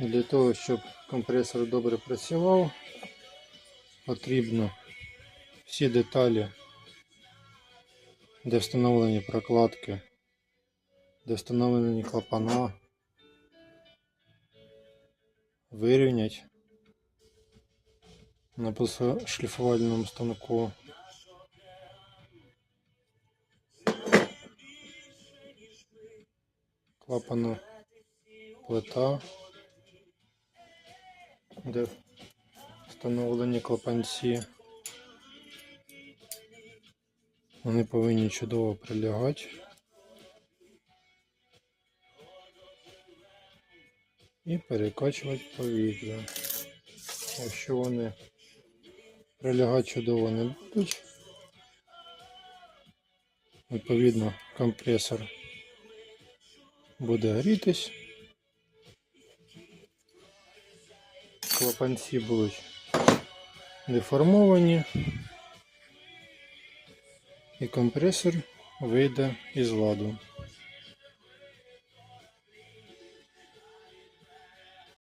Для того, щоб компресор добре працював, потрібно всі деталі, де встановлені прокладки, де встановлені клапана, вирівняти на шліфувальному станку. Клапана плита, де встановлені клапанці. Вони повинні чудово прилягати. І перекачувати повітря. Якщо вони прилягати чудово не будуть, відповідно компресор буде грітись. Клапанці будуть деформовані і компресор вийде із ладу.